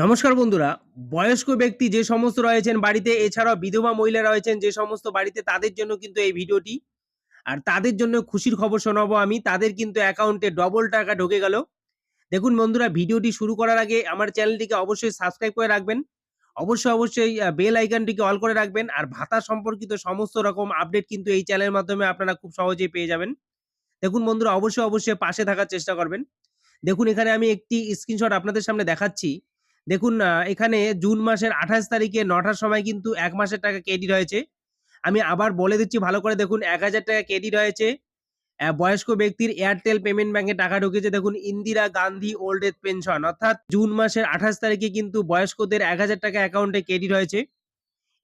নমস্কার বন্ধুরা। বয়স্ক ব্যক্তি যে সমস্ত রয়েছেন বাড়িতে, এছাড়াও বিধবা মহিলা রয়েছেন যে সমস্ত বাড়িতে, তাদের জন্য কিন্তু এই ভিডিওটি। আর তাদের জন্য খুশির খবর শোনাবো আমি। তাদের কিন্তু অ্যাকাউন্টে ডবল টাকা ঢুকে গেল। দেখুন বন্ধুরা, ভিডিওটি শুরু করার আগে আমার চ্যানেলটিকে অবশ্যই সাবস্ক্রাইব করে রাখবেন। অবশ্যই অবশ্যই বেল আইকনটিকে অল করে রাখবেন। আর ভাতা সম্পর্কিত সমস্ত রকম আপডেট কিন্তু এই চ্যানেলের মাধ্যমে আপনারা খুব সহজেই পেয়ে যাবেন। দেখুন বন্ধুরা, অবশ্যই অবশ্যই পাশে থাকার চেষ্টা করবেন। দেখুন এখানে আমি একটি স্ক্রিনশট আপনাদের সামনে দেখাচ্ছি। দেখুন এখানে জুন মাসের ২৮ তারিখে নটার সময় কিন্তু এক মাসের টাকা ক্রেডিট হয়েছে। আমি আবার বলে দিচ্ছি ভালো করে দেখুন ৳১,০০০ ক্রেডিট হয়েছে। বয়স্ক ব্যক্তির এয়ারটেল পেমেন্ট ব্যাংকে টাকা ঢুকেছে দেখুন Indira Gandhi old age pension অর্থাৎ জুন মাসের ২৮ তারিখে কিন্তু বয়স্কদের ৳১,০০০ অ্যাকাউন্টে ক্রেডিট হয়েছে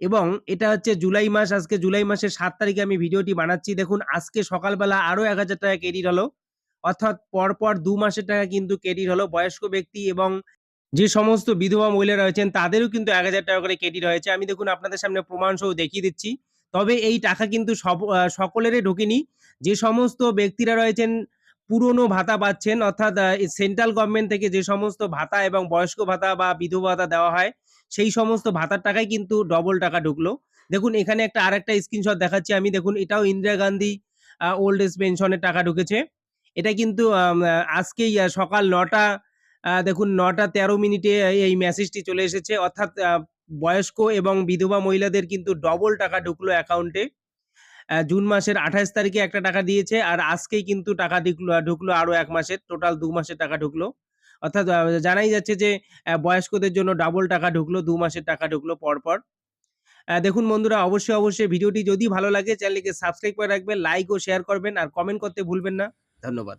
এবং এটা হচ্ছে জুলাই মাস আজকে জুলাই মাসের সাত তারিখে আমি ভিডিওটি বানাচ্ছি। দেখুন আজকে সকালবেলা আরও ৳১,০০০ ক্রেডিট হলো। অর্থাৎ পরপর দু মাসের টাকা কিন্তু ক্রেডিট হলো বয়স্ক ব্যক্তি এবং যে সমস্ত বিধবা মহিলা রয়েছেন তাদেরও কিন্তু ৳১,০০০ করে কেটি রয়েছে আমি দেখুন আপনাদের সামনে প্রমাণসহ দেখিয়ে দিচ্ছি। তবে এই টাকা কিন্তু সব সকলেরই ঢোকেনি। যে সমস্ত ব্যক্তিরা রয়েছেন পুরনো ভাতা পাচ্ছেন অর্থাৎ সেন্ট্রাল গভর্নমেন্ট থেকে যে সমস্ত ভাতা এবং বয়স্ক ভাতা বা বিধবা ভাতা দেওয়া হয়, সেই সমস্ত ভাতার টাকাই কিন্তু ডবল টাকা ঢুকলো। দেখুন এখানে একটা আরেকটা স্ক্রিনশট দেখাচ্ছি আমি দেখুন এটাও ইন্দিরা গান্ধী ওল্ড এজ পেনশনের টাকা ঢুকেছে। এটা কিন্তু আজকেই সকাল ৯টা আ দেখুন ৯টা ১৩ মিনিটে এই মেসেজটি চলে এসেছে। অর্থাৎ বয়স্ক এবং বিধবা মহিলাদের কিন্তু ডবল টাকা ঢুকলো অ্যাকাউন্টে। জুন মাসের ২৮ তারিখে একটা টাকা দিয়েছে আর আজকেই কিন্তু টাকা ডিকলো ঢুকলো আরও ১ মাসের। টোটাল ২ মাসের টাকা ঢুকলো। অর্থাৎ জানাই যাচ্ছে যে বয়স্কদের জন্য ডাবল টাকা ঢুকলো, ২ মাসের টাকা ঢুকলো পরপর। দেখুন বন্ধুরা অবশ্যই, অবশ্যই ভিডিওটি যদি ভালো লাগে চ্যানেলটিকে সাবস্ক্রাইব করে রাখবেন, লাইক ও শেয়ার করবেন আর কমেন্ট করতে ভুলবেন না। ধন্যবাদ।